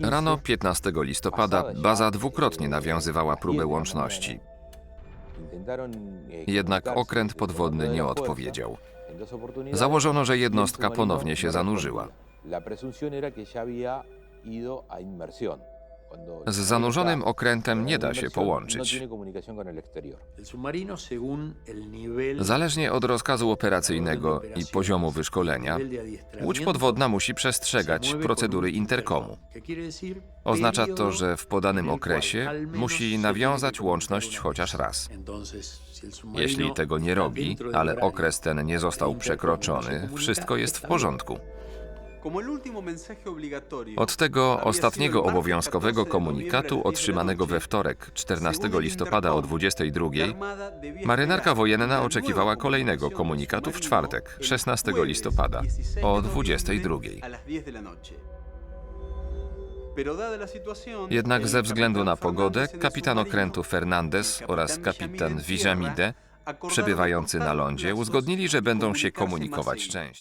Rano 15 listopada baza dwukrotnie nawiązywała próbę łączności. Jednak okręt podwodny nie odpowiedział. Założono, że jednostka ponownie się zanurzyła. Z zanurzonym okrętem nie da się połączyć. Zależnie od rozkazu operacyjnego i poziomu wyszkolenia, łódź podwodna musi przestrzegać procedury interkomu. Oznacza to, że w podanym okresie musi nawiązać łączność chociaż raz. Jeśli tego nie robi, ale okres ten nie został przekroczony, wszystko jest w porządku. Od tego ostatniego obowiązkowego komunikatu otrzymanego we wtorek, 14 listopada o 22, marynarka wojenna oczekiwała kolejnego komunikatu w czwartek, 16 listopada o 22. Jednak ze względu na pogodę, kapitan okrętu Fernandez oraz kapitan Vizamide, przebywający na lądzie, uzgodnili, że będą się komunikować częściej.